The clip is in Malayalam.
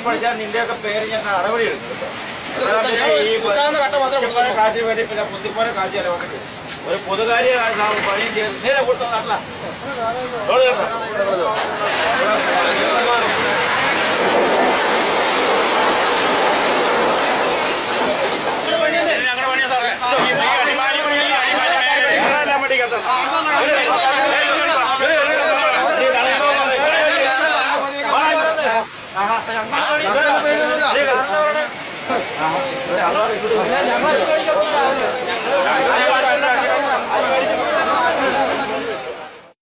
പഠിച്ചാൽ നിന്റെയൊക്കെ പേര് ഞാൻ നടപടി എടുക്കും കാശിന് വേണ്ടി പിന്നെ കുത്തിപ്പോനെ കാശ് ചെലവാക്കേണ്ടി ഒരു പൊതുകാര്യ പണിയും ചെയ്ത് നേരെ കൊടുത്തോ നടല ഞങ്ങളുടെ പണിയാ സാറേ ഞങ്ങൾ